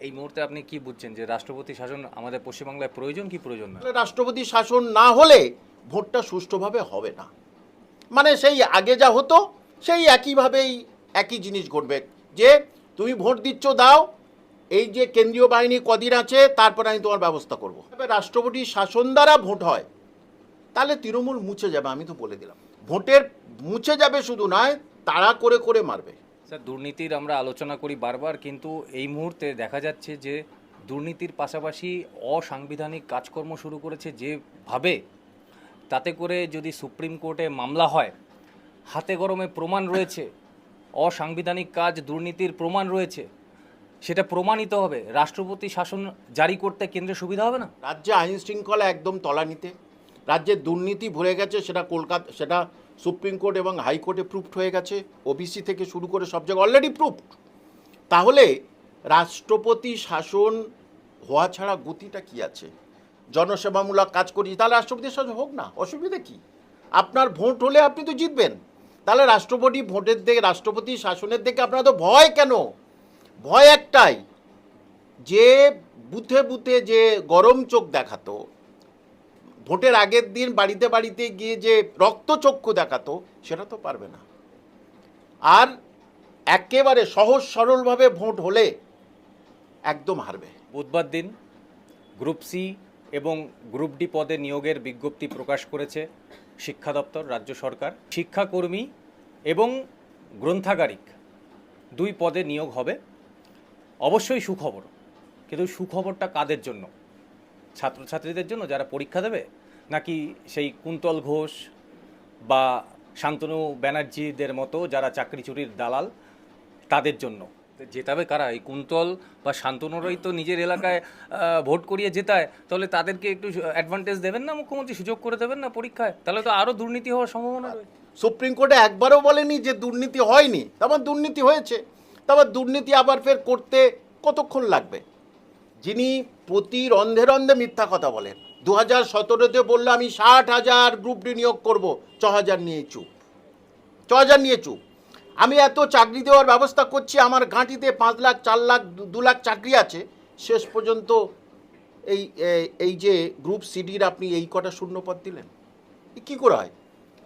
এই মুহূর্তে আপনি কি বুঝছেন যে রাষ্ট্রপতি শাসন আমাদের পশ্চিমবাংলায় প্রয়োজন কি প্রয়োজন না? রাষ্ট্রপতি শাসন না হলে ভোটটা সুষ্ঠুভাবে হবে না। মানে সেই আগে যা হতো, সেই একইভাবেই একই জিনিস ঘটবে। যে তুমি ভোট দিচ্ছ, দাও, এই যে কেন্দ্রীয় বাহিনী কদিন আছে, তারপর আমি তোমার ব্যবস্থা করব। রাষ্ট্রপতি শাসন দ্বারা ভোট হয়, তাহলে তৃণমূল মুছে যাবে, আমি তো বলে দিলাম। ভোটের মুছে যাবে শুধু নয়, তাড়া করে করে মারবে। স্যার, দুর্নীতির আমরা আলোচনা করি বারবার, কিন্তু এই মুহূর্তে দেখা যাচ্ছে যে দুর্নীতির পাশাপাশি অসাংবিধানিক কাজকর্ম শুরু করেছে যেভাবে, তাতে করে যদি সুপ্রিম কোর্টে মামলা হয়, হাতে গরমে প্রমাণ রয়েছে, অসাংবিধানিক কাজ দুর্নীতির প্রমাণ রয়েছে, সেটা প্রমাণিত হবে। রাষ্ট্রপতি শাসন জারি করতে কেন্দ্রের সুবিধা হবে না? রাজ্যে আইন শৃঙ্খলা একদম তলানিতে। রাজ্যের দুর্নীতি ভরে গেছে, সেটা কলকাতা, সেটা সুপ্রিম কোর্ট এবং হাইকোর্টে প্রুফড হয়ে গেছে ওবিসি থেকে শুরু করে সব জায়গায় অলরেডি প্রুফড তাহলে রাষ্ট্রপতি শাসন হওয়া ছাড়া গতিটা কি আছে? জনসেবামূলক কাজ করি, তাহলে রাষ্ট্রপতি শাসন হোক না, অসুবিধা কি? আপনার ভোট হলে আপনি তো জিতবেন। তাহলে রাষ্ট্রপতি ভোটের দিকে, রাষ্ট্রপতি শাসনের দিকে আপনার তো ভয় কেন? ভয় একটাই, যে বুথে বুথে যে গরম চোখ দেখাতো ভোটের আগের দিন বাড়িতে বাড়িতে গিয়ে যে রক্তচক্ষু দেখাতো, সেটা তো পারবে না। আর একেবারে সহজ সরলভাবে ভোট হলে একদম হারবে। বুধবার দিন গ্রুপ সি এবং গ্রুপ ডি পদে নিয়োগের বিজ্ঞপ্তি প্রকাশ করেছে শিক্ষা দপ্তর, রাজ্য সরকার। শিক্ষাকর্মী এবং গ্রন্থাগারিক দুই পদে নিয়োগ হবে। অবশ্যই সুখবর, কিন্তু সুখবরটা কাদের জন্য? ছাত্রছাত্রীদের জন্য? যারা পরীক্ষা দেবে? নাকি সেই কুন্তল ঘোষ বা শান্তনু ব্যানার্জিদের মতো যারা চাকরি চুরির দালাল তাদের জন্য? জেতাবে কারা? এই কুন্তল বা শান্তনুরাই তো নিজের এলাকায় ভোট করিয়ে জেতায়। তাহলে তাদেরকে একটু অ্যাডভান্টেজ দেবেন না? মুখ্যমন্ত্রী সুযোগ করে দেবেন না পরীক্ষায়? তাহলে তো আরও দুর্নীতি হওয়ার সম্ভাবনা রয়েছে। সুপ্রিম কোর্টে একবারও বলেনি যে দুর্নীতি হয়নি। তারপর দুর্নীতি হয়েছে। তারপর দুর্নীতি আবার ফের করতে কতক্ষণ লাগবে? যিনি প্রতি রন্ধে রন্ধে মিথ্যা কথা বলেন। দু হাজার সতেরোতে বলল আমি ষাট হাজার গ্রুপ ডি নিয়োগ করব ছ হাজার নিয়ে চুপ। ছ হাজার নিয়ে চুপ। আমি এত চাকরি দেওয়ার ব্যবস্থা করছি আমার ঘাঁটিতে পাঁচ লাখ চার লাখ দু- লাখ চাকরি আছে শেষ পর্যন্ত এই এই যে গ্রুপ সিডির আপনি এই কটা শূন্যপদ দিলেন। কী করে হয়?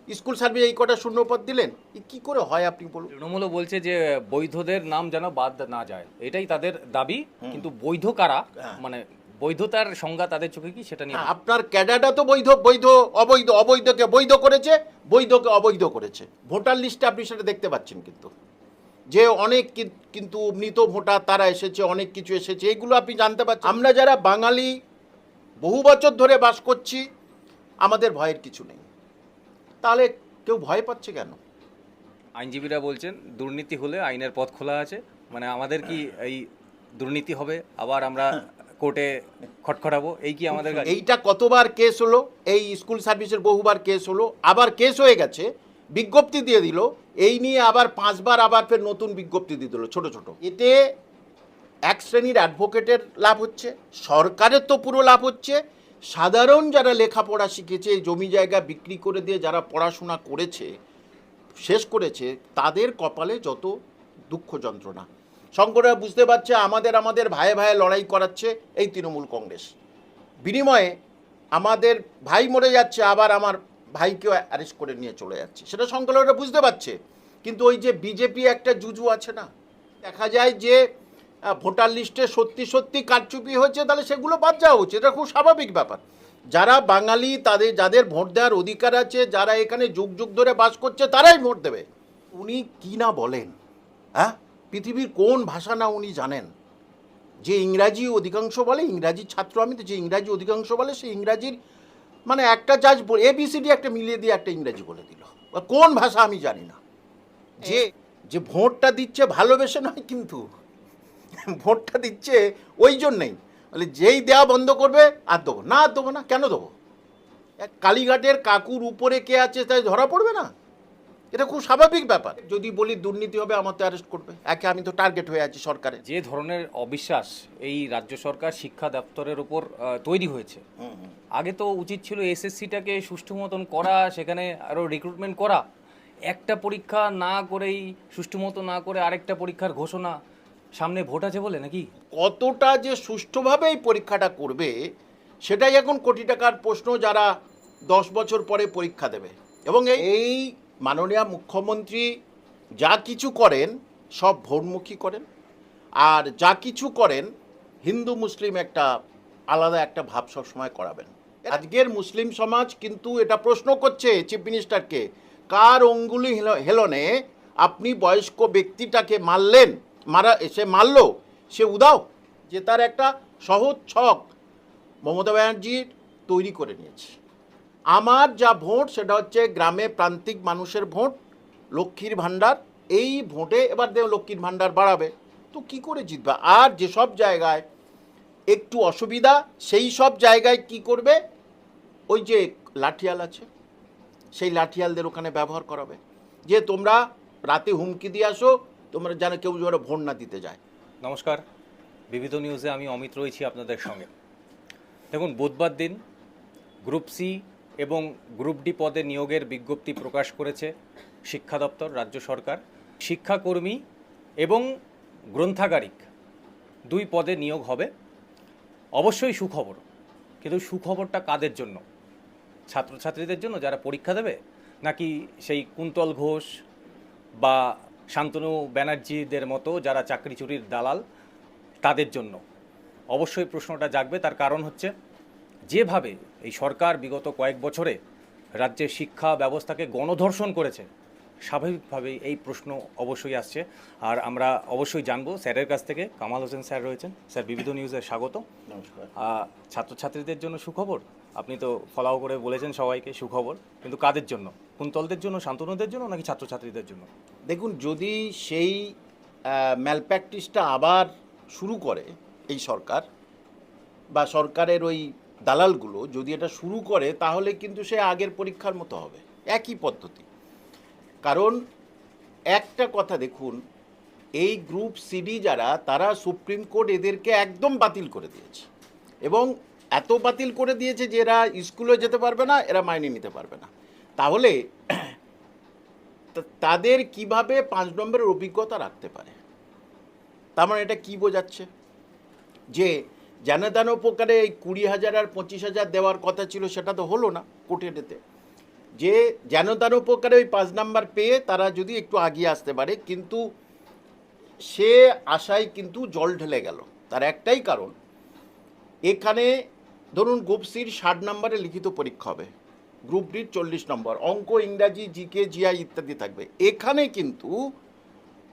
স্কুল সার্ভিস এই কটা শূন্যপদ দিলেন কী করে হয় আপনি বলুন? তৃণমূলও বলছে যে বৈধদের নাম যেন বাদ না যায় এটাই তাদের দাবি কিন্তু বৈধ কারা? হ্যাঁ। মানে বৈধতার সংজ্ঞা তাদের চোখে কি? সেটা নিয়ে হ্যাঁ, আপনার ক্যাডারটা তো বৈধ বৈধ অবৈধ অবৈধকে বৈধ করেছে বৈধকে অবৈধ করেছে। ভোটার লিস্টে আপনি সেটা দেখতে পাচ্ছেন কিন্তু। যে অনেক কিন্তু মৃত ভোটার তারা এসেছে অনেক কিছু এসেছে এগুলো আপনি জানতে পারছেন আমরা যারা বাঙালি বহু বছর ধরে বাস করছি আমাদের ভয়ের কিছু নেই। তাহলে কেউ ভয় পাচ্ছে কেন? আইনজীবীরা বলছেন দুর্নীতি হলে আইনের পথ খোলা আছে। মানে আমাদের কি এই দুর্নীতি হবে? আবার আমরা কোর্টে খটখটাবো। এই কি আমাদের এইটা কতবার কেস হলো? এই স্কুল সার্ভিসের বহুবার কেস হলো। আবার কেস হয়ে গেছে, বিজ্ঞপ্তি দিয়ে দিল। এই নিয়ে আবার পাঁচবার আবার ফের নতুন বিজ্ঞপ্তি দিয়ে দিল, ছোট ছোট। এতে এক শ্রেণির অ্যাডভোকেটের লাভ হচ্ছে, সরকারের তো পুরো লাভ হচ্ছে। সাধারণ যারা লেখাপড়া শিখেছে, জমি জায়গা বিক্রি করে দিয়ে যারা পড়াশোনা করেছে, শেষ করেছে, তাদের কপালে যত দুঃখ যন্ত্রণা। শঙ্কররা বুঝতে পারছে, আমাদের আমাদের ভাইয়ে ভাইয়ে লড়াই করাচ্ছে এই তৃণমূল কংগ্রেস। বিনিময়ে আমাদের ভাই মরে যাচ্ছে, আবার আমার ভাইকেও অ্যারেস্ট করে নিয়ে চলে যাচ্ছে। সেটা সংখ্যালঘুরা বুঝতে পারছে। কিন্তু ওই যে বিজেপি একটা জুজু আছে না, দেখা যায় যে ভোটার লিস্টে সত্যি সত্যি কারচুপি হয়েছে, তাহলে সেগুলো বাদ যাওয়া উচিত। এটা খুব স্বাভাবিক ব্যাপার। যারা বাঙালি, তাদের, যাদের ভোট দেওয়ার অধিকার আছে, যারা এখানে যুগ যুগ ধরে বাস করছে, তারাই ভোট দেবে। উনি কি না বলেন হ্যাঁ? পৃথিবীর কোন ভাষা না উনি জানেন? যে ইংরাজি অধিকাংশ বলে ইংরাজির ছাত্র আমি তো যে ইংরাজি অধিকাংশ বলে সে ইংরাজির মানে একটা জাজ এবিসিডি একটা মিলিয়ে দিয়ে একটা ইংরাজি বলে দিল। কোন ভাষা আমি জানি না। যে যে ভোটটা দিচ্ছে ভালোবেসে নয় কিন্তু, ভোটটা দিচ্ছে ওই জন্যেই। বলে যেই দেওয়া বন্ধ করবে, আর দেবো না, আর দেবো না, কেন দেবো? কালীঘাটের কাকুর উপরে কে আছে তাই ধরা পড়বে না? এটা খুব স্বাভাবিক ব্যাপার। যদি বলি দুর্নীতি হবে আমার তো অ্যারেস্ট করবে। একে আমি তো টার্গেট হয়ে আছি সরকারের। যে ধরনের অবিশ্বাস এই রাজ্য সরকার শিক্ষা দপ্তরের উপর তৈরি হয়েছে। আগে তো উচিত ছিল এসএসসিটাকে সুষ্ঠু মতন করা সেখানে আরও রিক্রুটমেন্ট করা। একটা পরীক্ষা না করেই সুষ্ঠু মতো না করে আরেকটা পরীক্ষার ঘোষণা সামনে ভোট আছে বলে নাকি? কতটা যে সুষ্ঠুভাবে এই পরীক্ষাটা করবে সেটাই এখন কোটি টাকার প্রশ্ন যারা দশ বছর পরে পরীক্ষা দেবে। এবং এই- এই মাননীয় মুখ্যমন্ত্রী যা কিছু করেন সব ভোটমুখী করেন। আর যা কিছু করেন হিন্দু মুসলিম একটা আলাদা একটা ভাব সবসময় করাবেন। আজকের মুসলিম সমাজ কিন্তু এটা প্রশ্ন করছে চিফ মিনিস্টারকে কার অঙ্গুলি হেল- হেলনে আপনি বয়স্ক ব্যক্তিটাকে মারলেন? মারা সে মারল? সে উদাও? যে তার একটা সহজ ছক মমতা ব্যানার্জির তৈরি করে নিয়েছে। আমার যা ভোট, সেটা হচ্ছে গ্রামে প্রান্তিক মানুষের ভোট, লক্ষ্মীর ভাণ্ডার। এই ভোটে এবার দেব লক্ষ্মীর ভাণ্ডার বাড়াবে। তো কি করে জিতবে? আর যেসব জায়গায় একটু অসুবিধা, সেই সব জায়গায় কি করবে? ওই যে লাঠিয়াল আছে, সেই লাঠিয়ালদের ওখানে ব্যবহার করাবে। যে তোমরা রাতে হুমকি দিয়ে আসো, তোমরা যেন কেউ যেন ভোট না দিতে যায়। নমস্কার। বিবিধ নিউজে আমি অমিত রয়েছি আপনাদের সঙ্গে। দেখুন, বুধবার দিন গ্রুপ সি এবং গ্রুপ ডি পদে নিয়োগের বিজ্ঞপ্তি প্রকাশ করেছে শিক্ষা দপ্তর, রাজ্য সরকার, শিক্ষাকর্মী এবং গ্রন্থাগারিক। দুই পদে নিয়োগ হবে। অবশ্যই সুখবর। কিন্তু সুখবরটা কাদের জন্য? ছাত্রছাত্রীদের জন্য? যারা পরীক্ষা দেবে? নাকি সেই কুন্তল ঘোষ বা শান্তনু ব্যানার্জিদের মতো যারা চাকরি চুরির দালাল, তাদের জন্য? অবশ্যই প্রশ্নটা জাগবে। তার কারণ হচ্ছে যেভাবে এই সরকার বিগত কয়েক বছরে রাজ্যের শিক্ষা ব্যবস্থাকে গণধর্ষণ করেছে স্বাভাবিকভাবেই এই প্রশ্ন অবশ্যই আসছে। আর আমরা অবশ্যই জানব স্যারের কাছ থেকে কামাল হোসেন স্যার রয়েছেন। স্যার বিবিধ নিউজে স্বাগত নমস্কার। ছাত্রছাত্রীদের জন্য সুখবর? আপনি তো ফলাও করে বলেছেন সবাইকে সুখবর কিন্তু কাদের জন্য? কুন্তলদের জন্য শান্তনুদের জন্য নাকি ছাত্রছাত্রীদের জন্য? দেখুন যদি সেই ম্যালপ্র্যাকটিসটা আবার শুরু করে এই সরকার বা সরকারের ওই দালালগুলো যদি এটা শুরু করে, তাহলে কিন্তু সে আগের পরীক্ষার মতো হবে। একই পদ্ধতি। কারণ একটা কথা দেখুন, এই গ্রুপ সিডি যারা, তারা সুপ্রিম কোর্ট এদেরকে একদম বাতিল করে দিয়েছে। এবং এত বাতিল করে দিয়েছে যে এরা স্কুলে যেতে পারবে না, এরা মাইনে নিতে পারবে না। তাহলে তাদের কীভাবে পাঁচ নম্বরের অভিজ্ঞতা রাখতে পারে? তার মানে এটা কি বোঝাচ্ছে? যে জানাদান উপকারে এই কুড়ি হাজার আর পঁচিশ হাজার দেওয়ার কথা ছিল, সেটা তো হলো না কোর্টেতে যে জানদান উপকারে ওই পাঁচ নাম্বার পেয়ে তারা যদি একটু আগিয়ে আসতে পারে, কিন্তু সে আশায় কিন্তু জল ঢেলে গেল। তার একটাই কারণ, এখানে ধরুন গ্রুপ সির ষাট নম্বরে লিখিত পরীক্ষা হবে, গ্রুপ ডির চল্লিশ নম্বর, অঙ্ক, ইংরাজি, জিকে, জিআই ইত্যাদি থাকবে। এখানে কিন্তু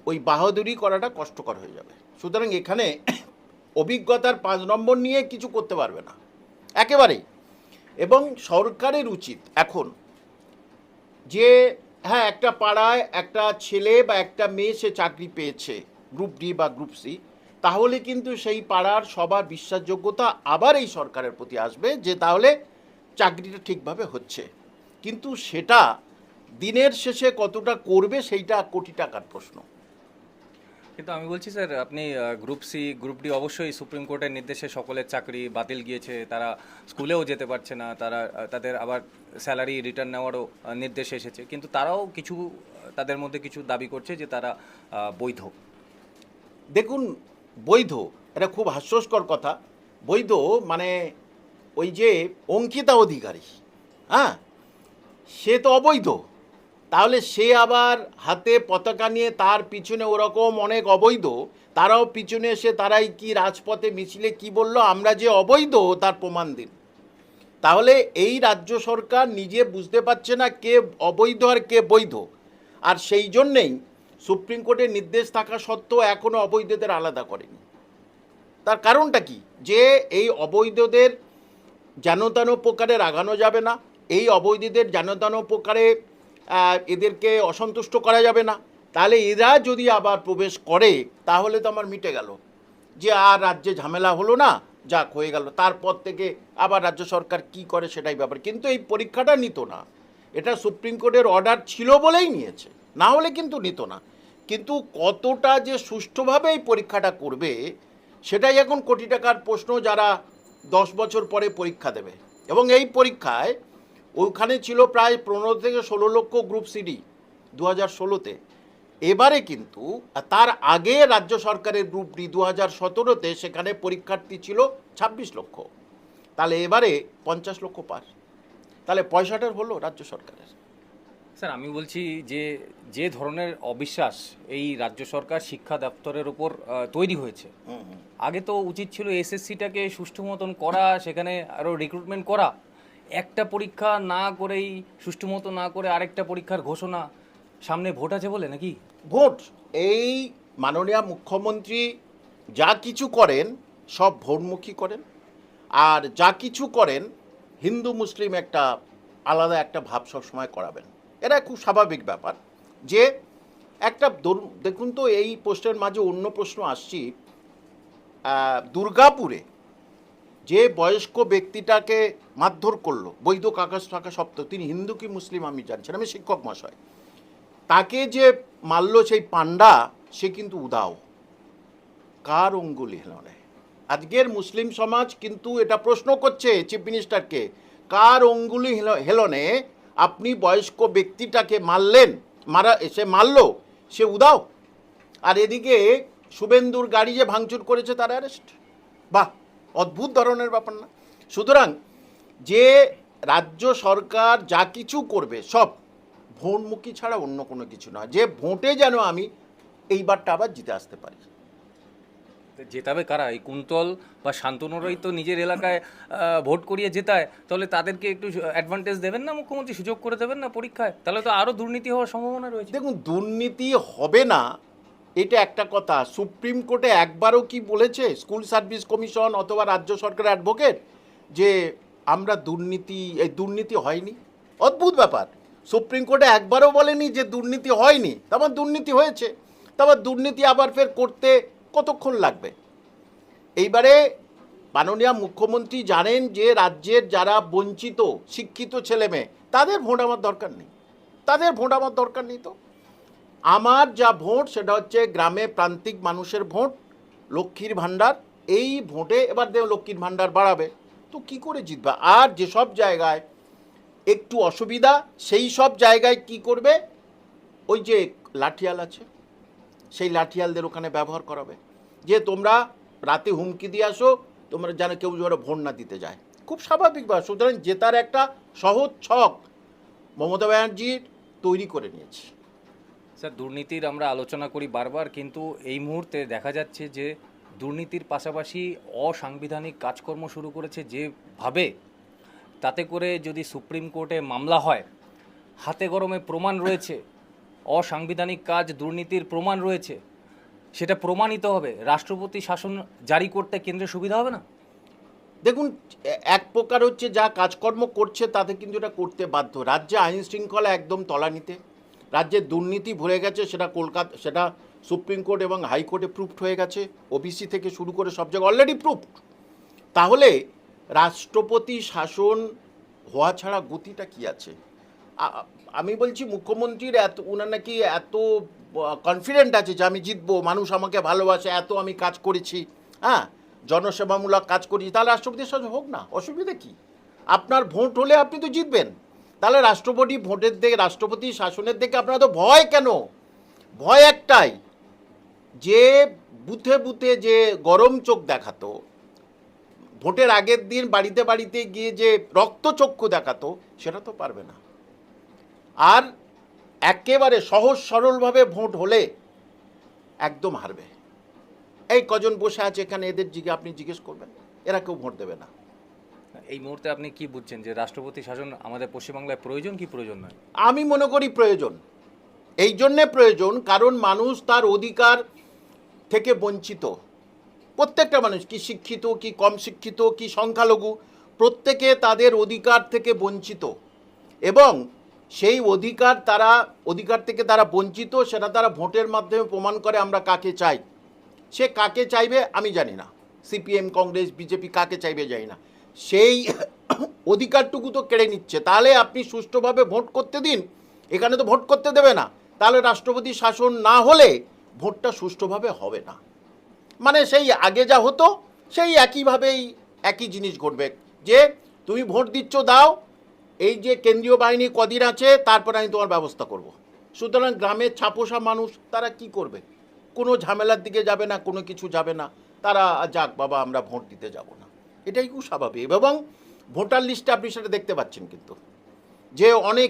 ওই বাহাদুরি করাটা কষ্টকর হয়ে যাবে। সুতরাং এখানে অভিজ্ঞতার পাঁচ নম্বর নিয়ে কিছু করতে পারবে না। একেবারেই। এবং সরকারের উচিত এখন যে হ্যাঁ একটা পাড়ায় একটা ছেলে বা একটা মেয়ে সে চাকরি পেয়েছে, গ্রুপ ডি বা গ্রুপ সি, তাহলে কিন্তু সেই পাড়ার সবার বিশ্বাসযোগ্যতা আবার এই সরকারের প্রতি আসবে যে তাহলে চাকরিটা ঠিকভাবে হচ্ছে। কিন্তু সেটা দিনের শেষে কতটা করবে সেইটা কোটি টাকার প্রশ্ন। কিন্তু আমি বলছি স্যার, আপনি গ্রুপ সি গ্রুপ ডি অবশ্যই সুপ্রিম কোর্টের নির্দেশে সকলের চাকরি বাতিল গিয়েছে, তারা স্কুলেও যেতে পারছে না, তারা তাদের আবার স্যালারি রিটার্ন নেওয়ারও নির্দেশ এসেছে। কিন্তু তারাও কিছু, তাদের মধ্যে কিছু দাবি করছে যে তারা বৈধ। দেখুন, বৈধ, এটা খুব হাস্যস্কর কথা। বৈধ মানে ওই যে অঙ্কিতা অধিকারী হ্যাঁ? সে তো অবৈধ। তাহলে সে আবার হাতে পতাকা নিয়ে তার পিছনে ওরকম অনেক অবৈধ তারাও পিছনে এসে তারাই কি রাজপথে মিছিলে কি বলল আমরা যে অবৈধ তার প্রমাণ দিন। তাহলে এই রাজ্য সরকার নিজে বুঝতে পারছে না কে অবৈধ আর কে বৈধ। আর সেই জন্যেই সুপ্রিম কোর্টের নির্দেশ থাকা সত্ত্বেও এখনও অবৈধদের আলাদা করেনি। তার কারণটা কি? যে এই অবৈধদের যেনতেন প্রকারে রাগানো যাবে না এই অবৈধদের যেনতেন প্রকারে আহ, এদেরকে অসন্তুষ্ট করা যাবে না। তাহলে এরা যদি আবার প্রবেশ করে, তাহলে তো আমার মিটে গেল। যে আর রাজ্যে ঝামেলা হলো না, যাক, হয়ে গেল। তারপর থেকে আবার রাজ্য সরকার কি করে সেটাই ব্যাপার। কিন্তু এই পরীক্ষাটা নিত না। এটা সুপ্রিম কোর্টের অর্ডার ছিল বলেই নিয়েছে। না হলে কিন্তু নিত না। কিন্তু কতটা যে সুষ্ঠুভাবে এই পরীক্ষাটা করবে, সেটাই এখন কোটি টাকার প্রশ্ন যারা দশ বছর পরে পরীক্ষা দেবে। এবং এই পরীক্ষায় ওখানে ছিল প্রায় পনেরো থেকে ষোলো লক্ষ গ্রুপ সিডি দু হাজার ষোলোতে। এবারে কিন্তু তার আগে রাজ্য সরকারের গ্রুপ ডি দু হাজার সতেরোতে সেখানে পরীক্ষার্থী ছিল ছাব্বিশ লক্ষ। তাহলে এবারে পঞ্চাশ লক্ষ পার। তাহলে পয়সাটার হলো রাজ্য সরকারের। স্যার আমি বলছি যে যে ধরনের অবিশ্বাস এই রাজ্য সরকার শিক্ষা দপ্তরের ওপর তৈরি হয়েছে। আগে তো উচিত ছিল এসএসসিটাকে সুষ্ঠু মতন করা সেখানে আরও রিক্রুটমেন্ট করা। একটা পরীক্ষা না করেই, সুষ্ঠু মতো না করে আরেকটা পরীক্ষার ঘোষণা সামনে ভোট আছে বলে নাকি? ভোট! এই মাননীয় মুখ্যমন্ত্রী যা কিছু করেন, সব ভোটমুখী করেন। আর যা কিছু করেন, হিন্দু, মুসলিম একটা আলাদা একটা ভাব সবসময় করাবেন। এটা খুব স্বাভাবিক ব্যাপার। যে একটা দেখুন তো, এই প্রশ্নের মাঝে অন্য প্রশ্ন আসছি। দুর্গাপুরে যে বয়স্ক ব্যক্তিটাকে মারধর করল বৈধ কাগজ থাকা সত্ত্বেও তিনি হিন্দু কি মুসলিম আমি জানছি না, আমি শিক্ষক মশাই। তাকে যে মারল সেই পান্ডা সে কিন্তু উদাও। কার অঙ্গুলি হেলনে আজকের মুসলিম সমাজ কিন্তু এটা প্রশ্ন করছে চিফ মিনিস্টারকে কার অঙ্গুলি হেল- হেলনে আপনি বয়স্ক ব্যক্তিটাকে মারলেন মারা সে মারল সে উদাও। আর এদিকে শুভেন্দুর গাড়ি যে ভাঙচুর করেছে তার অ্যারেস্ট বাহ! অদ্ভুত ধরনের ব্যাপার না। সুতরাং যে রাজ্য সরকার যা কিছু করবে সব ভোটমুখী ছাড়া অন্য কোনো কিছু নয়। যে ভোটে যেন আমি এইবারটা আবার জিতে আসতে পারি। তো জেতাবে কারা? এই কুন্তল বা শান্তনুরাই তো নিজের এলাকায় ভোট করিয়ে জেতায়। তাহলে তাদেরকে একটু অ্যাডভান্টেজ দেবেন না মুখ্যমন্ত্রী? সুযোগ করে দেবেন না পরীক্ষায়? তাহলে তো আরও দুর্নীতি হওয়ার সম্ভাবনা রয়েছে। দেখুন দুর্নীতি হবে না এটা একটা কথা। সুপ্রিম কোর্টে একবারও কি বলেছে স্কুল সার্ভিস কমিশন অথবা রাজ্য সরকারের অ্যাডভোকেট যে আমরা দুর্নীতি, এই দুর্নীতি হয়নি? অদ্ভুত ব্যাপার। সুপ্রিম কোর্টে একবারও বলেনি যে দুর্নীতি হয়নি। তারপর দুর্নীতি হয়েছে। তারপর দুর্নীতি আবার ফের করতে কতক্ষণ লাগবে? এইবারে মাননীয় মুখ্যমন্ত্রী জানেন যে রাজ্যের যারা বঞ্চিত, শিক্ষিত ছেলে মেয়ে তাদের ভোট আমার দরকার নেই। তাদের ভোট আমার দরকার নেই তো? আমার যা ভোট, সেটা হচ্ছে গ্রামে প্রান্তিক মানুষের ভোট, লক্ষ্মীর ভাণ্ডার। এই ভোটে এবার দেব লক্ষ্মীর ভাণ্ডার বাড়াবে। তো কি করে জিতবে? আর যেসব জায়গায় একটু অসুবিধা, সেই সব জায়গায় কি করবে? ওই যে লাঠিয়াল আছে, সেই লাঠিয়ালদের ওখানে ব্যবহার করাবে। যে তোমরা রাতে হুমকি দিয়ে আসো, তোমরা যেন কেউ যেন ভোট না দিতে যায়। খুব স্বাভাবিক ব্যাপার। সুতরাং জেতার একটা সহজ ছক মমতা ব্যানার্জির তৈরি করে নিয়েছে। স্যার, দুর্নীতির আমরা আলোচনা করি বারবার, কিন্তু এই মুহূর্তে দেখা যাচ্ছে যে দুর্নীতির পাশাপাশি অসাংবিধানিক কাজকর্ম শুরু করেছে যেভাবে, তাতে করে যদি সুপ্রিম কোর্টে মামলা হয়, হাতে গরমে প্রমাণ রয়েছে, অসাংবিধানিক কাজ দুর্নীতির প্রমাণ রয়েছে, সেটা প্রমাণিত হবে, রাষ্ট্রপতি শাসন জারি করতে কেন্দ্রের সুবিধা হবে না? দেখুন, এক প্রকার হচ্ছে যা কাজকর্ম করছে তাতে কিন্তু এটা করতে বাধ্য। রাজ্যে আইন শৃঙ্খলা একদম তলানিতে। রাজ্যে দুর্নীতি ভরে গেছে, সেটা কলকাতা, সেটা সুপ্রিম কোর্ট এবং হাইকোর্টে প্রুফড হয়ে গেছে ওবিসি থেকে শুরু করে সব জায়গায় অলরেডি প্রুফড। তাহলে রাষ্ট্রপতি শাসন হওয়া ছাড়া গতিটা কি আছে? আমি বলছি মুখ্যমন্ত্রীর এত, উনার নাকি এত কনফিডেন্ট আছে যে আমি জিতবো, মানুষ আমাকে ভালোবাসে, এত আমি কাজ করেছি হ্যাঁ? জনসেবামূলক কাজ করেছি, তাহলে রাষ্ট্রপতির সাথে হোক না, অসুবিধা কি? আপনার ভোট হলে আপনি তো জিতবেন। তাহলে রাষ্ট্রপতি ভোটের দিকে, রাষ্ট্রপতি শাসনের দিকে আপনার তো ভয় কেন? ভয় একটাই, যে বুথে বুথে যে গরম চোখ দেখাতো, ভোটের আগের দিন বাড়িতে বাড়িতে গিয়ে যে রক্তচক্ষু দেখাতো, সেটা তো পারবে না। আর একেবারে সহজ সরলভাবে ভোট হলে একদম হারবে। এই কজন বসে আছে এখানে, এদের জিজ্ঞে আপনি জিজ্ঞেস করবেন, এরা কেউ ভোট দেবে না। এই মুহূর্তে আপনি কি বুঝছেন যে রাষ্ট্রপতি শাসন আমাদের পশ্চিমবাংলায় প্রয়োজন কি প্রয়োজন নয়? আমি মনে করি প্রয়োজন। এই জন্যে প্রয়োজন কারণ মানুষ তার অধিকার থেকে বঞ্চিত। প্রত্যেকটা মানুষ কি শিক্ষিত, কি কম শিক্ষিত, কি সংখ্যালঘু, প্রত্যেকে তাদের অধিকার থেকে বঞ্চিত। এবং সেই অধিকার তারা, অধিকার থেকে তারা বঞ্চিত, সেটা তারা ভোটের মাধ্যমে প্রমাণ করে আমরা কাকে চাই। সে কাকে চাইবে আমি জানি না। সিপিএম, কংগ্রেস, বিজেপি কাকে চাইবে জানি না। সেই অধিকারটুকু তো কেড়ে নিচ্ছে। তাহলে আপনি সুষ্ঠুভাবে ভোট করতে দিন। এখানে তো ভোট করতে দেবে না। তাহলে রাষ্ট্রপতি শাসন না হলে ভোটটা সুষ্ঠুভাবে হবে না। মানে সেই আগে যা হতো, সেই একইভাবেই একই জিনিস ঘটবে। যে তুমি ভোট দিচ্ছ, দাও। এই যে কেন্দ্রীয় বাহিনী কদিন আছে, তারপর আমি তোমার ব্যবস্থা করব। সুতরাং গ্রামের ছাপোষা মানুষ, তারা কি করবে? কোনো ঝামেলার দিকে যাবে না, কোনো কিছু যাবে না। তারা যাক বাবা, আমরা ভোট দিতে যাব না। এটাই খুব স্বাভাবিক এবং ভোটার লিস্টে আপনি সেটা দেখতে পাচ্ছেন কিন্তু। যে অনেক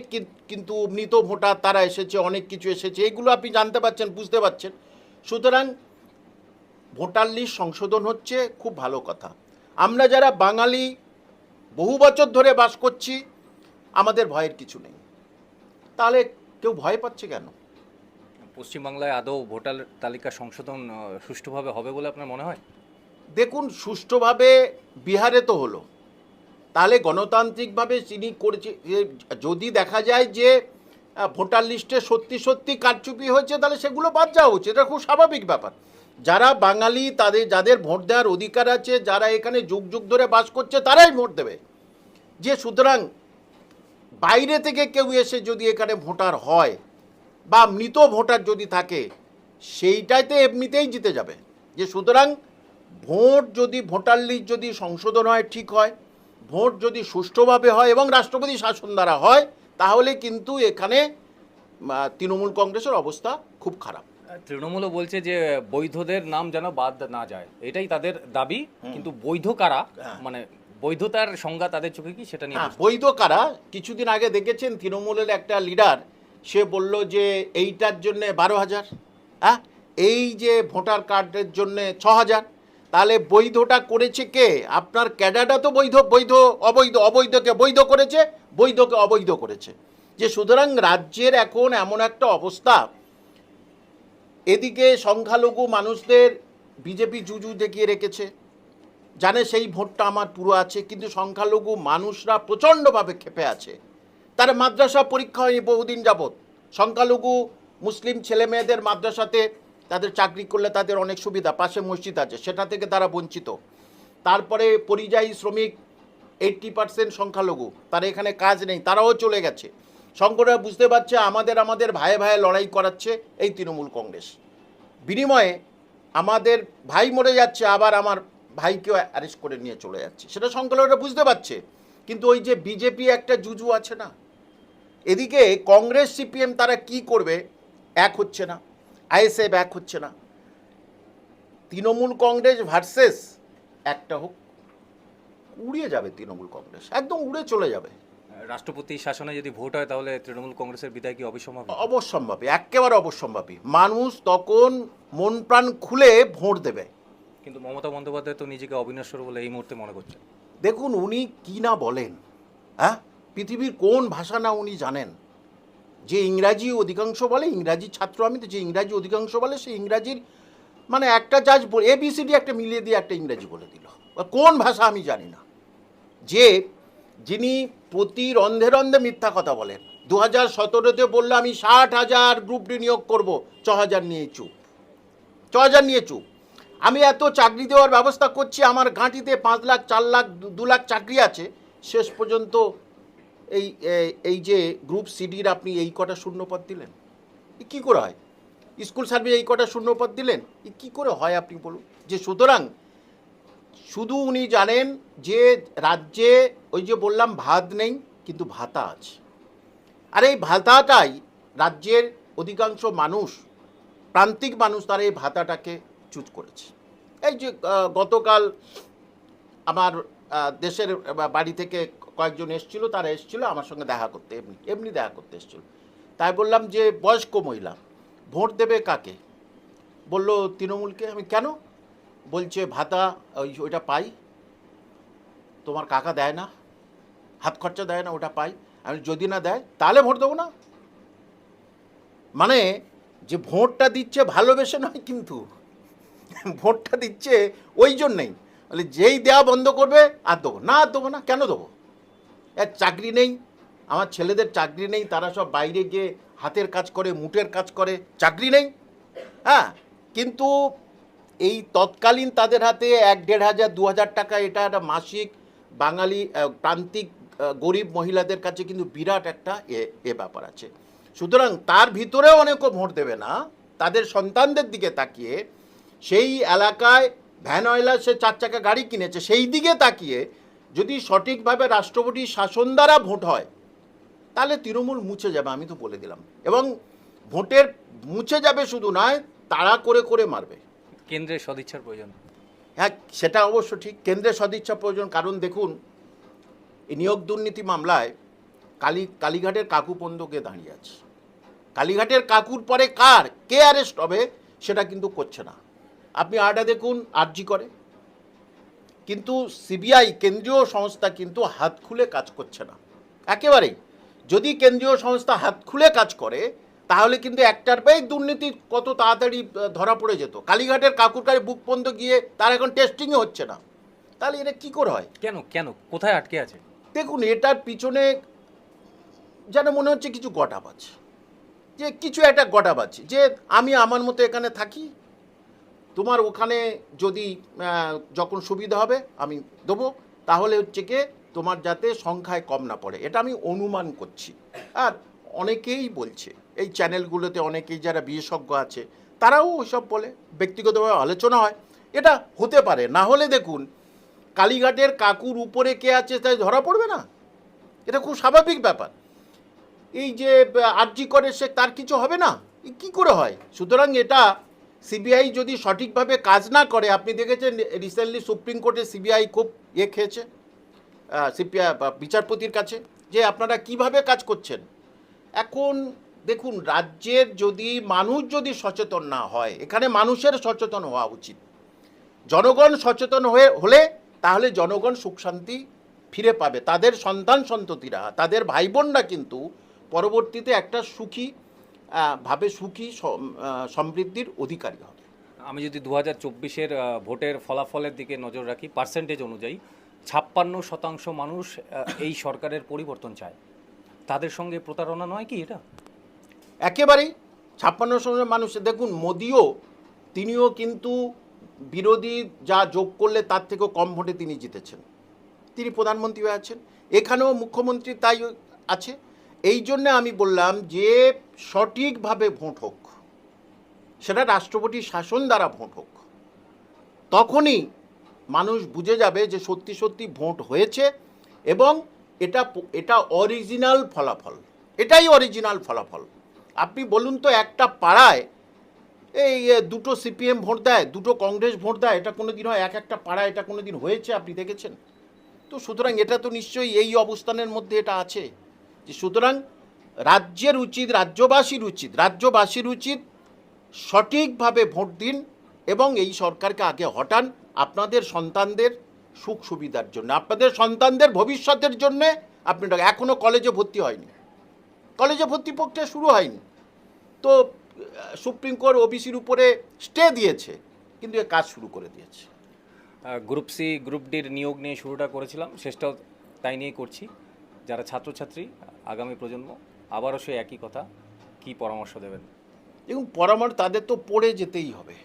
কিন্তু মৃত ভোটার তারা এসেছে, অনেক কিছু এসেছে, এগুলো আপনি জানতে পাচ্ছেন, বুঝতে পাচ্ছেন। সুতরাং ভোটার লিস্ট সংশোধন হচ্ছে খুব ভালো কথা। আমরা যারা বাঙালি, বহু বছর ধরে বাস করছি, আমাদের ভয়ের কিছু নেই। তাহলে কেউ ভয় পাচ্ছে কেন? পশ্চিমবাংলায় আদৌ ভোটার তালিকা সংশোধন সুষ্ঠুভাবে হবে বলে আপনার মনে হয়? দেখুন, সুষ্ঠুভাবে বিহারে তো হলো। তাহলে গণতান্ত্রিকভাবে তিনি করেছে যদি দেখা যায় যে ভোটার লিস্টে সত্যি সত্যি কারচুপি হয়েছে, তাহলে সেগুলো বাদ যাওয়া উচিত। এটা খুব স্বাভাবিক ব্যাপার। যারা বাঙালি, তাদের, যাদের ভোট দেওয়ার অধিকার আছে, যারা এখানে যুগ যুগ ধরে বাস করছে, তারাই ভোট দেবে। যে সুতরাং বাইরে থেকে কেউ এসে যদি এখানে ভোটার হয়, বা মৃত ভোটার যদি থাকে সেইটাইতে এমনিতেই জিতে যাবে। যে সুতরাং ভোট যদি ভোটার লিস্ট যদি সংশোধন হয় ঠিক হয় ভোট যদি সুষ্ঠুভাবে হয় এবং রাষ্ট্রপতি শাসন দ্বারা হয় তাহলে কিন্তু এখানে তৃণমূল কংগ্রেসের অবস্থা খুব খারাপ। তৃণমূলও বলছে যে বৈধদের নাম যেন বাদ না যায়। এটাই তাদের দাবি কিন্তু বৈধ কারা? হ্যাঁ। মানে বৈধতার সংজ্ঞা তাদের চোখে কি সেটা নিয়ে হ্যাঁ বৈধ কারা? কিছুদিন আগে দেখেছেন তৃণমূলের একটা লিডার সে বলল যে এইটার জন্যে বারো হাজার হ্যাঁ? এই যে ভোটার কার্ডের জন্যে ছ হাজার তাহলে বৈধটা করেছে কে? আপনার ক্যাডাটা তো বৈধ বৈধ, অবৈধ, অবৈধকে বৈধ করেছে, বৈধকে অবৈধ করেছে। যে সুতরাং রাজ্যের এখন এমন একটা অবস্থা, এদিকে সংখ্যালঘু মানুষদের বিজেপি জুজু দেখিয়ে রেখেছে। জানে সেই ভোটটা আমার পুরো আছে, কিন্তু সংখ্যালঘু মানুষরা প্রচণ্ডভাবে ক্ষেপে আছে। তার মাদ্রাসা পরীক্ষা হয়নি বহুদিন যাবৎ। সংখ্যালঘু মুসলিম ছেলে মেয়েদের মাদ্রাসাতে তাদের চাকরি করলে তাদের অনেক সুবিধা, পাশে মসজিদ আছে, সেটা থেকে তারা বঞ্চিত। তারপরে পরিযায়ী শ্রমিক এইট্টি পার্সেন্ট সংখ্যালঘু, তারা এখানে কাজ নেই, তারাও চলে গেছে। শঙ্কররা বুঝতে পারছে, আমাদের আমাদের ভাইয়ে ভাইয়ে লড়াই করাচ্ছে এই তৃণমূল কংগ্রেস। বিনিময়ে আমাদের ভাই মরে যাচ্ছে, আবার আমার ভাইকেও অ্যারেস্ট করে নিয়ে চলে যাচ্ছে। সেটা সংখ্যালঘুরা বুঝতে পারছে, কিন্তু ওই যে বিজেপি একটা জুজু আছে না, এদিকে কংগ্রেস সিপিএম তারা কি করবে, এক হচ্ছে না। আইএসএফ ব্যাক হচ্ছে না। তৃণমূল কংগ্রেস ভার্সেস একটা হোক উড়িয়ে যাবে তৃণমূল কংগ্রেস একদম উড়ে চলে যাবে। রাষ্ট্রপতি শাসনে যদি ভোট হয় তাহলে তৃণমূল কংগ্রেসের বিদায় কি অবিসম্ভাবী? অবশ্যম্ভাবী একেবারে অবশ্যম্ভাবী মানুষ তখন মন প্রাণ খুলে ভোট দেবে। কিন্তু মমতা বন্দ্যোপাধ্যায় তো নিজেকে অবিনশ্বর বলে এই মুহূর্তে মনে করছেন। দেখুন উনি কি না বলেন হ্যাঁ? পৃথিবীর কোন ভাষা না উনি জানেন। যে ইংরাজি অধিকাংশ বলে, ইংরাজি ছাত্র আমি তো যে ইংরাজি অধিকাংশ বলে সেই ইংরাজির মানে একটা জাজ এবিসিডি একটা মিলিয়ে দিয়ে একটা ইংরাজি বলে দিল। কোন ভাষা আমি জানি না। যে যিনি প্রতি রন্ধে রন্ধে মিথ্যা কথা বলেন দু হাজার সতেরোতে বলল, আমি ষাট হাজার গ্রুপ ডি নিয়োগ করব, ছ হাজার নিয়ে চুপ। ছ হাজার নিয়ে চুপ। আমি এত চাকরি দেওয়ার ব্যবস্থা করছি, আমার গাঁটিতে পাঁচ লাখ, চার লাখ, দু লাখ চাকরি আছে, শেষ পর্যন্ত এই এই যে গ্রুপ সিডির আপনি এই কটা শূন্যপদ দিলেন কী করে হয়? স্কুল সার্ভিস এই কটা শূন্যপদ দিলেন কী করে হয় আপনি বলুন? যে সুতরাং শুধু উনি জানেন যে রাজ্যে ওই যে বললাম ভাত নেই, কিন্তু ভাতা আছে। আর এই ভাতাটাই রাজ্যের অধিকাংশ মানুষ, প্রান্তিক মানুষ তারা এই ভাতাটাকে চুজ করেছে। এই যে গতকাল আমার দেশের বাড়ি থেকে কয়েকজন এসেছিল, তারা এসেছিল আমার সঙ্গে দেখা করতে, এমনি এমনি দেখা করতে এসেছিল। তাই বললাম যে, বয়স্ক মহিলা, ভোট দেবে কাকে? বলল তৃণমূলকে। আমি, কেন? বলছে, ভাতা, ওই ওইটা পাই। তোমার কাকা দেয় না, হাত খরচা দেয় না, ওটা পাই। আমি যদি না দেয়, তাহলে ভোট দেবো না। মানে যে ভোটটা দিচ্ছে, ভালোবেসে নয় কিন্তু, ভোটটা দিচ্ছে ওই জন্যেই। বলে যেই দেওয়া বন্ধ করবে, আর দেবো না, আর দেবো না, কেন দেবো? এর চাকরি নেই, আমার ছেলেদের চাকরি নেই, তারা সব বাইরে গিয়ে হাতের কাজ করে, মুটের কাজ করে, চাকরি নেই। হ্যাঁ কিন্তু এই তৎকালীন তাদের হাতে এক দেড় হাজার, দু হাজার টাকা, এটা একটা মাসিক বাঙালি প্রান্তিক গরিব মহিলাদের কাছে কিন্তু বিরাট একটা এ এ ব্যাপার আছে। সুতরাং তার ভিতরেও অনেকে ভোট দেবে না, তাদের সন্তানদের দিকে তাকিয়ে সেই এলাকায় ভ্যান অয়লার সে চার চাকা গাড়ি কিনেছে সেই দিকে তাকিয়ে যদি সঠিকভাবে রাষ্ট্রপতির শাসন দ্বারা ভোট হয় তাহলে তৃণমূল মুছে যাবে আমি তো বলে দিলাম। এবং ভোটের মুছে যাবে শুধু নয় তাড়া করে করে মারবে। কেন্দ্রের সদিচ্ছার প্রয়োজন। হ্যাঁ সেটা অবশ্য ঠিক কেন্দ্রের সদিচ্ছা প্রয়োজন কারণ দেখুন এই নিয়োগ দুর্নীতি মামলায় কালী কালীঘাটের কাকু পন্দকে দাঁড়িয়ে আছে। কালীঘাটের কাকুর পরে কার কে অ্যারেস্ট হবে সেটা কিন্তু করছে না। আপনি আরটা দেখুন আরজি করে। কিন্তু সিবিআই কেন্দ্রীয় সংস্থা কিন্তু হাত খুলে কাজ করছে না। একেবারেই। যদি কেন্দ্রীয় সংস্থা হাত খুলে কাজ করে তাহলে কিন্তু একটার পেয়ে দুর্নীতি কত তাড়াতাড়ি ধরা পড়ে যেত। কালীঘাটের কাকুর কাছে বুক পর্যন্ত গিয়ে তার এখন টেস্টিংই হচ্ছে না। তাহলে এটা কী করে হয়? কেন কেন? কোথায় আটকে আছে? দেখুন এটার পিছনে যেন মনে হচ্ছে কিছু গটাপ আছে যে কিছু একটা গটাপ আছে যে আমি আমার মতো এখানে থাকি তোমার ওখানে যদি যখন সুবিধা হবে আমি দেবো, তাহলে হচ্ছে কি তোমার যাতে সংখ্যায় কম না পড়ে। এটা আমি অনুমান করছি। আর অনেকেই বলছে, এই চ্যানেলগুলোতে অনেকেই যারা বিশেষজ্ঞ আছে, তারাও ওইসব বলে, ব্যক্তিগতভাবে আলোচনা হয়। এটা হতে পারে, না হলে দেখুন, কালীঘাটের কাকুর উপরে কে আছে তাই ধরা পড়বে না। এটা খুব স্বাভাবিক ব্যাপার। এই যে, আর্জি করে সে, তার কিছু হবে না? কি করে হয়? সুতরাং এটা সিবিআই যদি সঠিকভাবে কাজ না করে, আপনি দেখেছেন রিসেন্টলি সুপ্রিম কোর্টে সিবিআই খুব ইয়ে খেয়েছে সিপিআই বিচারপতির কাছে, যে আপনারা কীভাবে কাজ করছেন? এখন দেখুন, রাজ্যের যদি মানুষ যদি সচেতন না হয়, এখানে মানুষের সচেতন হওয়া উচিত। জনগণ সচেতন হয়ে, হলে তাহলে জনগণ সুখ শান্তি ফিরে পাবে। তাদের সন্তান সন্ততিরা, তাদের ভাই বোনরা কিন্তু পরবর্তীতে একটা সুখী ভাবে সুখী সমৃদ্ধির অধিকারী হবে। আমি যদি দু হাজার চব্বিশের ভোটের ফলাফলের দিকে নজর রাখি পার্সেন্টেজ অনুযায়ী ছাপ্পান্ন শতাংশ মানুষ এই সরকারের পরিবর্তন চায়। তাদের সঙ্গে প্রতারণা নয় কি এটা? একেবারেই ছাপ্পান্ন শতাংশ মানুষ দেখুন মোদিও তিনিও কিন্তু বিরোধী যা যোগ করলে তার থেকেও কম ভোটে তিনি জিতেছেন। তিনি প্রধানমন্ত্রী হয়ে আছেন। এখানেও মুখ্যমন্ত্রী তাই আছে। এই জন্য আমি বললাম যে সঠিকভাবে ভোট হোক, সেটা রাষ্ট্রপতি শাসন দ্বারা ভোট হোক, তখনই মানুষ বুঝে যাবে যে সত্যি সত্যি ভোট হয়েছে এবং এটা এটা অরিজিনাল ফলাফল, এটাই অরিজিনাল ফলাফল। আপনি বলুন তো একটা পাড়ায় এই দুটো সিপিএম ভোট দেয়, দুটো কংগ্রেস ভোট দেয়, এটা কোনো দিন হয়, এক একটা পাড়ায় এটা কোনো দিন হয়েছে, আপনি দেখেছেন? তো সুতরাং এটা তো নিশ্চয়ই এই অবস্থানের মধ্যে এটা আছে। সুতরাং রাজ্যের উচিত, রাজ্যবাসীর উচিত রাজ্যবাসীর উচিত সঠিকভাবে ভোট দিন এবং এই সরকারকে আগে হটান আপনাদের সন্তানদের সুখ সুবিধার জন্য। আপনাদের সন্তানদের ভবিষ্যতের জন্যে আপনি এখনও কলেজে ভর্তি হয়নি। কলেজে ভর্তি প্রক্রিয়া শুরু হয়নি। তো সুপ্রিম কোর্ট ওবিসির উপরে স্টে দিয়েছে, কিন্তু এ কাজ শুরু করে দিয়েছে। গ্রুপ সি গ্রুপ ডির নিয়োগ নিয়ে শুরুটা করেছিলাম। শেষটাও তাই নিয়েই করছি। যারা ছাত্রছাত্রী আগামী প্রজন্ম আবারও সে একই কথা, কি পরামর্শ দেবেন? এবং পরামর্শ তাদের তো পড়ে যেতেই হবে।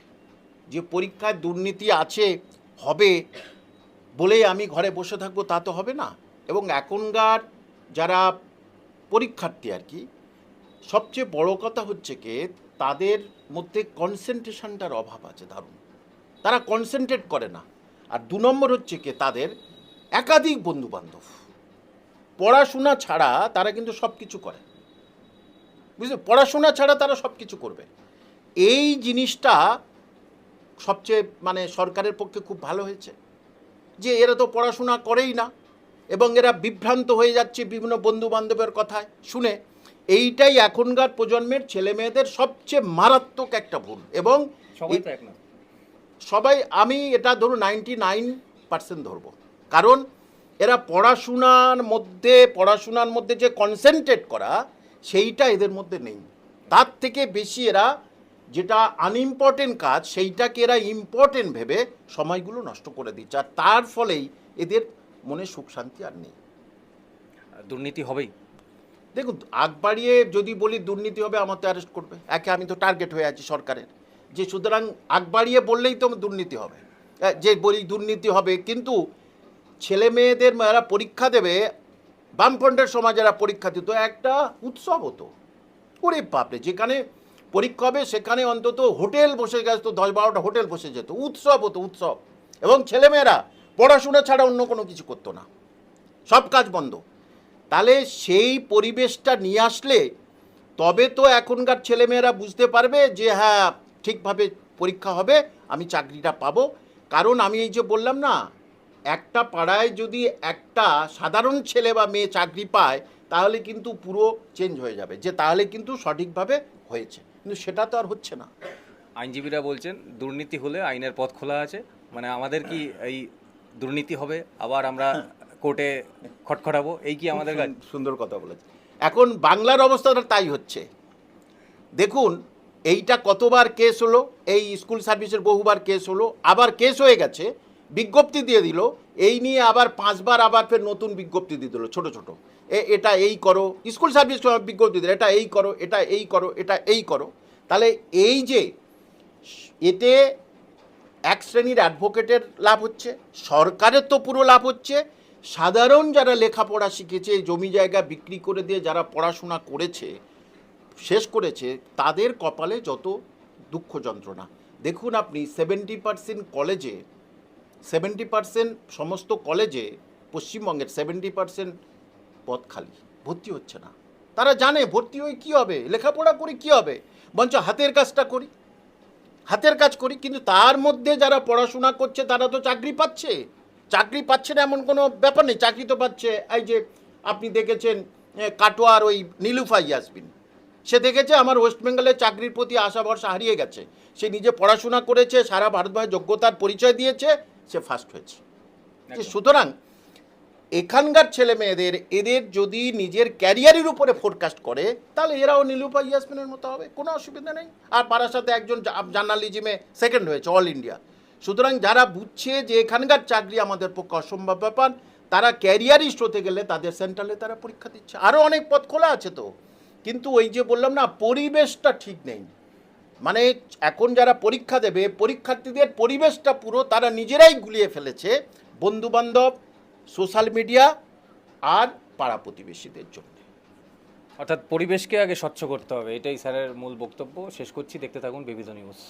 যে পরীক্ষায় দুর্নীতি আছে, হবে বলেই আমি ঘরে বসে থাকব তা তো হবে না। এবং এখনকার যারা পরীক্ষার্থী আর কি, সবচেয়ে বড় কথা হচ্ছে কি, তাদের মধ্যে কনসেন্ট্রেশনটার অভাব আছে, দারুণ। তারা কনসেন্ট্রেট করে না। আর দু নম্বর হচ্ছে কি, তাদের একাধিক বন্ধু বান্ধব পড়াশোনা ছাড়া তারা কিন্তু সব কিছু করে। বুঝলে? পড়াশোনা ছাড়া তারা সব কিছু করবে। এই জিনিসটা সবচেয়ে মানে সরকারের পক্ষে খুব ভালো হয়েছে। যে এরা তো পড়াশোনা করেই না এবং এরা বিভ্রান্ত হয়ে যাচ্ছে বিভিন্ন বন্ধু বান্ধবের কথায়। শুনে এইটাই এখনকার প্রজন্মের ছেলে মেয়েদের সবচেয়ে মারাত্মক একটা ভুল এবং সবাই আমি এটা ধরুন নাইনটি নাইন পার্সেন্ট ধরবো। কারণ এরা পড়াশোনার মধ্যে পড়াশোনার মধ্যে যে কনসেন্ট্রেট করা সেইটা এদের মধ্যে নেই। তার থেকে বেশি এরা যেটা আনইম্পর্টেন্ট কাজ সেইটাকে এরা ইম্পর্টেন্ট ভেবে সময়গুলো নষ্ট করে দিচ্ছে। আর তার ফলেই এদের মনে সুখ শান্তি আর নেই। দুর্নীতি হবেই। দেখুন আগ বাড়িয়ে যদি বলি দুর্নীতি হবে আমার তো অ্যারেস্ট করবে। একে আমি তো টার্গেট হয়ে আছি সরকারের। যে সুতরাং আগ বাড়িয়ে বললেই তো দুর্নীতি হবে। যে বলি দুর্নীতি হবে কিন্তু ছেলে মেয়েদের এরা পরীক্ষা দেবে, বামফ্রন্টের সময় যারা পরীক্ষা দিত, একটা উৎসব হতো। ওরে বাপরে, যেখানে পরীক্ষা হবে সেখানে অন্তত হোটেল বসে গেছে দশ বারোটা হোটেল বসে যেত। উৎসব হতো, উৎসব। এবং ছেলেমেয়েরা পড়াশোনা ছাড়া অন্য কোনো কিছু করতো না। সব কাজ বন্ধ। তাহলে সেই পরিবেশটা নিয়ে আসলে তবে তো এখনকার ছেলেমেয়েরা বুঝতে পারবে যে হ্যাঁ ঠিকভাবে পরীক্ষা হবে, আমি চাকরিটা পাবো। কারণ আমি এই যে বললাম না একটা পাড়ায় যদি একটা সাধারণ ছেলে বা মেয়ে চাকরি পায় তাহলে কিন্তু পুরো চেঞ্জ হয়ে যাবে যে তাহলে কিন্তু সঠিকভাবে হয়েছে। কিন্তু সেটা তো আর হচ্ছে না। আইনজীবীরা বলছেন দুর্নীতি হলে আইনের পথ খোলা আছে। মানে আমাদের কি এই দুর্নীতি হবে? আবার আমরা কোর্টে খটখটাবো? এই কি আমাদের সুন্দর কথা বলেছে এখন বাংলার অবস্থাটা তাই হচ্ছে। দেখুন এইটা কতবার কেস হলো এই স্কুল সার্ভিসের বহুবার কেস হলো আবার কেস হয়ে গেছে। বিজ্ঞপ্তি দিয়ে দিল, এই নিয়ে আবার পাঁচবার আবার ফের নতুন বিজ্ঞপ্তি দিয়ে দিল, ছোট ছোট। এ, এটা এই করো, স্কুল সার্ভিস বিজ্ঞপ্তি দিল, এটা এই করো, এটা এই করো, এটা এই করো। তাহলে এই যে, এতে এক শ্রেণির অ্যাডভোকেটের লাভ হচ্ছে, সরকারের তো পুরো লাভ হচ্ছে। সাধারণ যারা লেখাপড়া শিখেছে, জমি জায়গা বিক্রি করে দিয়ে যারা পড়াশোনা করেছে, শেষ করেছে, তাদের কপালে যত দুঃখ যন্ত্রণা। দেখুন আপনি সেভেন্টি পার্সেন্ট কলেজে সেভেন্টি পার্সেন্ট সমস্ত কলেজে পশ্চিমবঙ্গের সেভেন্টি পার্সেন্ট পদ খালি, ভর্তি হচ্ছে না। তারা জানে ভর্তি হয়ে কী হবে, লেখাপড়া করি কী হবে বঞ্চ হাতের কাজটা করি। হাতের কাজ করি, কিন্তু তার মধ্যে যারা পড়াশোনা করছে, তারা তো চাকরি পাচ্ছে। চাকরি পাচ্ছে না এমন কোনো ব্যাপার নেই, চাকরি তো পাচ্ছে। এই যে আপনি দেখেছেন কাটোয়ার ওই নীলুফা ইয়াসবিন সে দেখেছে আমার ওয়েস্ট বেঙ্গলের চাকরির প্রতি আশা ভরসা হারিয়ে গেছে। সে নিজে পড়াশোনা করেছে, সারা ভারতবর্ষে যোগ্যতার পরিচয় দিয়েছে। সে ফার্স্ট হয়েছে। যে সুতরাং এখানকার ছেলে মেয়েদের এদের যদি নিজের ক্যারিয়ারের উপরে ফোরকাস্ট করে তাহলে এরাও নীলুপা ইয়াসমিনের মতো হবে কোনো অসুবিধা নেই। আর পাড়ার সাথে একজন জার্নালিজমে সেকেন্ড হয়েছে অল ইন্ডিয়া সুতরাং যারা বুঝছে যে এখানকার চাকরি আমাদের পক্ষে অসম্ভব ব্যাপার তারা ক্যারিয়ারিস্ট হতে গেলে তাদের সেন্ট্রালে তারা পরীক্ষা দিচ্ছে। আরও অনেক পথ খোলা আছে তো। কিন্তু ওই যে বললাম না পরিবেশটা ঠিক নেই। মানে এখন যারা পরীক্ষা দেবে, পরীক্ষার্থীদের পরিবেশটা পুরো তারা নিজেরাই গুলিয়ে ফেলেছে বন্ধুবান্ধব, সোশ্যাল মিডিয়া আর পাড়া প্রতিবেশীদের জন্য। অর্থাৎ পরিবেশকে আগে স্বচ্ছ করতে হবে, এটাই স্যারের মূল বক্তব্য। শেষ করছি, দেখতে থাকুন বিবিধ নিউজ।